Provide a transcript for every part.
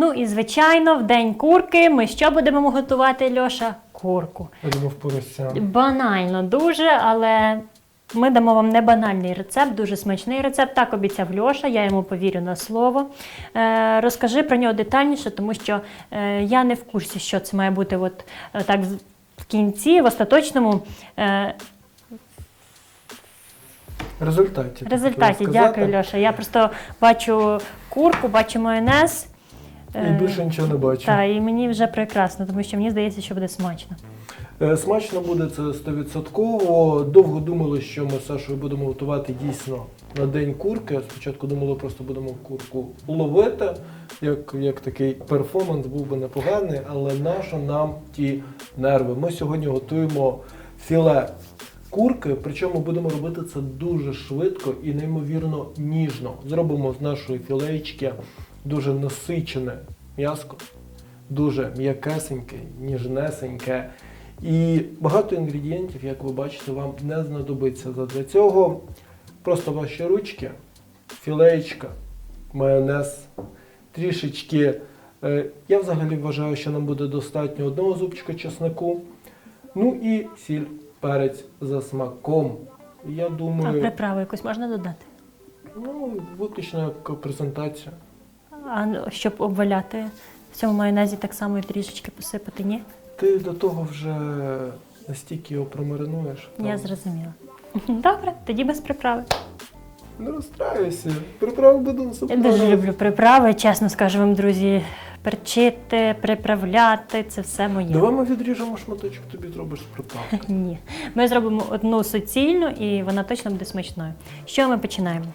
Ну і звичайно, в день курки ми що будемо готувати, Льоша? Курку. Думав порося. Банально дуже, але ми дамо вам не банальний рецепт, дуже смачний рецепт. Так обіцяв Льоша, я йому повірю на слово. Е, розкажи про нього детальніше, тому що е, я не в курсі, що це має бути от, е, так в кінці, в остаточному е, результаті. Результаті, дякую, Льоша. Я просто бачу курку, бачу майонез. І Е, більше нічого не бачу. Та, і мені вже прекрасно, тому що мені здається, що буде смачно. Е, Смачно буде це 100%. Довго думали, що ми з Сашою будемо готувати дійсно на день курки. Спочатку думали, просто будемо курку ловити. Як, як такий перформанс був би непоганий, але нащо нам ті нерви? Ми сьогодні готуємо філе курки, причому будемо робити це дуже швидко і неймовірно ніжно. Зробимо з нашої філеєчки дуже насичене м'яско, дуже м'якесеньке, ніжнесеньке. І багато інгредієнтів, як ви бачите, вам не знадобиться. Для цього просто ваші ручки, філеєчка, майонез, трішечки. е, Я взагалі вважаю, що нам буде достатньо одного зубчика чеснику. Ну і сіль, перець за смаком. Я А думаю, приправу якусь можна додати? ну, виключно як презентація. А ну, щоб обваляти в цьому майонезі так само і трішечки посипати, ні? Ти до того вже настільки його промаринуєш. Я зрозуміла. Добре, тоді без приправи. Не розстраюйся. Приправи буду Я дуже люблю приправи, чесно скажу вам, друзі. Перчити, приправляти це все моє. Давай ми відріжемо шматочок, тобі зробиш з приправки. Ні. Ми зробимо одну суцільну і вона точно буде смачною. Що ми починаємо?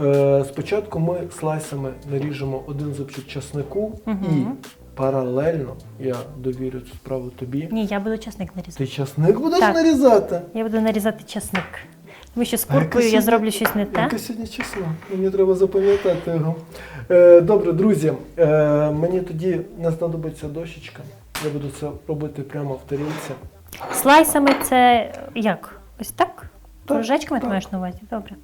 Е, спочатку ми слайсами наріжемо один зубчик часнику Мгм. і паралельно я довірю цю справу тобі. Ні, я буду часник нарізати. Ти часник будеш Так. нарізати? Я буду нарізати часник. Тому що з куркою я зроблю щось не те. Яке сьогодні число? Мені треба запам'ятати його. Е, добре, друзі, е, мені тоді не знадобиться дощечка. Я буду це робити прямо в тарілці. Слайсами це як? Ось так? Так, Кружечками ти маєш на увазі? Добре.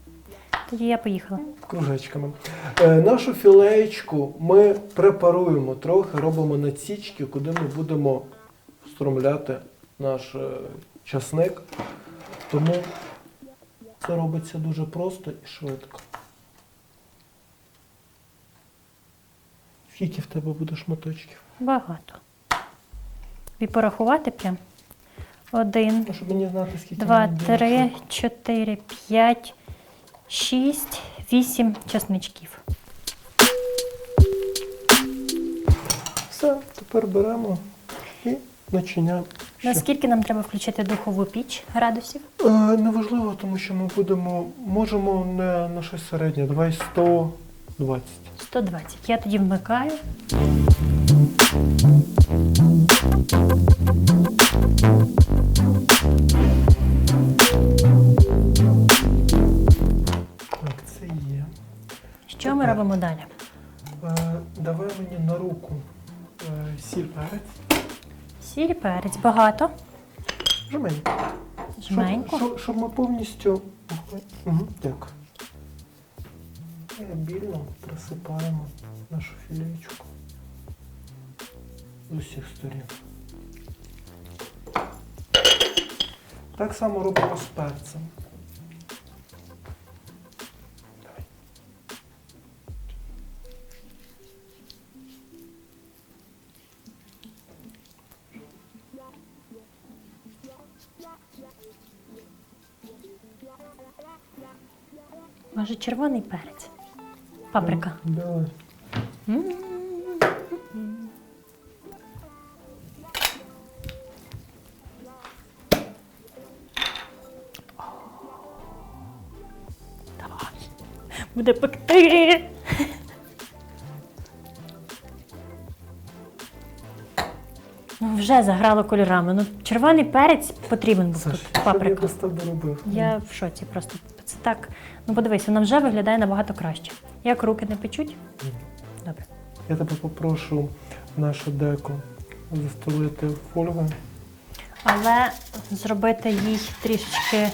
Тоді я поїхала. кружечками. Е, нашу філеєчку ми препаруємо трохи, робимо надсічки, куди ми будемо встромляти наш е, часник. Тому це робиться дуже просто і швидко. Скільки в тебе буде шматочків? Багато. І порахувати прям. Один, Ну, щоб мені знати, скільки. два, мені буде три, шматочків. чотири, п'ять, шість, вісім часничків. Все, тепер беремо і начиняємо. Наскільки нам треба включити духову піч градусів? Е, неважливо, тому що ми будемо, можемо не на щось середнє, давай 120. 120. Я тоді вмикаю. Сіль, перець, багато. Жменько. Жменько. Щоб, щоб, ми повністю. Угу, так. І обільно присипаємо нашу філійку з усіх сторін. Так само робимо з перцем. Може, червоний перець. Паприка. Давай. М. Давай. Буде пекти. Вже заграло кольорами. Ну, червоний перець потрібен був Саш, тут. що я Паприка. без робив? Я в шоці просто. Це так. Ну подивись, вона вже виглядає набагато краще. Як руки не печуть? Ні. Добре. Я тебе попрошу нашу деку застелити фольгою. Але зробити їй трішечки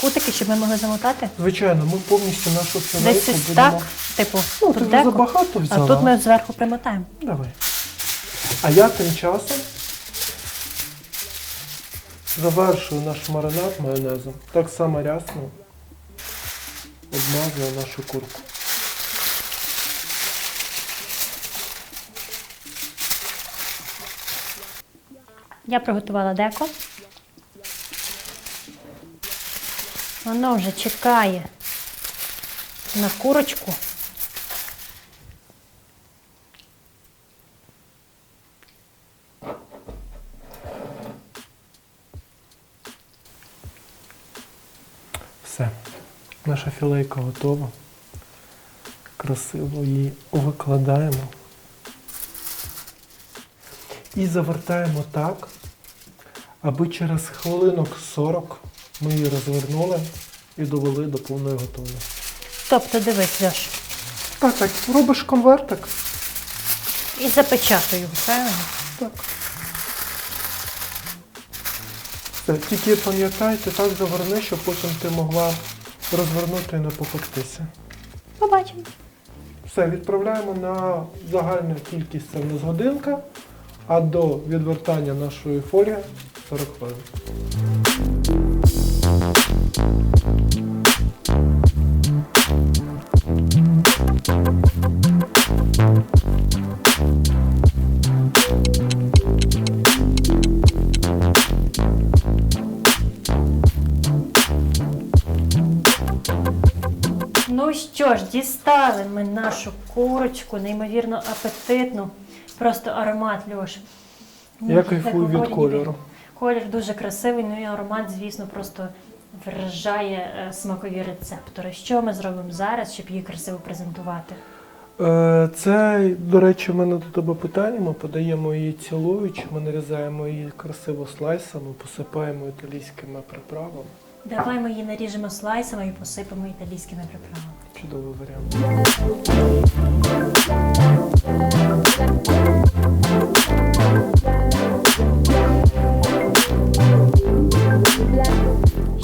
кутики, щоб ми могли замотати? Звичайно, ми повністю нашу Десь ось будемо. так, типу, Ну, тут деко, забагато а тут ми зверху примотаємо. Давай. А я тим часом завершую наш маринад майонезом. Так само рясно обмазую нашу курку. Я приготувала деко. Воно вже чекає на курочку. Все. Наша філейка готова. Красиво її викладаємо. І завертаємо так, аби через хвилинок 40 ми її розвернули і довели до повної готовності. Тобто дивись, Льош, Так, так, робиш конвертик. і запечатаю правильно? Так. Тільки пам'ятайте, так заверни, щоб потім ти могла розвернути і не попектися. Побачимо. Все, відправляємо на загальну кількість це в нас годинка, а до відвертання нашої фолії 40 хвилин. Дістали ми нашу курочку, неймовірно апетитну. Просто аромат, Льош. Я кайфую від кольору. Колір дуже красивий, ну і аромат, звісно, просто вражає е, смакові рецептори. Що ми зробимо зараз, щоб її красиво презентувати? Е, Це, до речі, в мене до тебе питання. Ми подаємо її цілуючи, ми нарізаємо її красиво слайсами, посипаємо італійськими приправами. Давай ми її наріжемо слайсами і посипемо італійськими приправами. Чудовий варіант.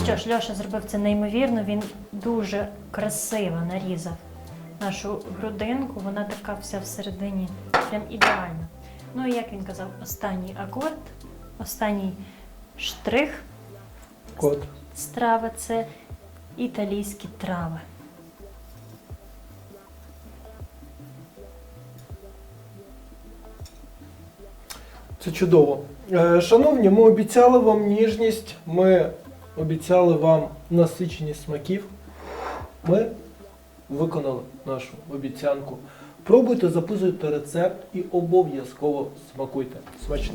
Що ж, Льоша зробив це неймовірно, він дуже красиво нарізав нашу грудинку, вона така вся всередині, прям ідеальна. Ну і як він казав, останній акорд, останній штрих Кот. страви це італійські трави. Це чудово. Е, Шановні, ми обіцяли вам ніжність, ми обіцяли вам насиченість смаків. Ми виконали нашу обіцянку. Пробуйте, записуйте рецепт і обов'язково смакуйте. Смачно!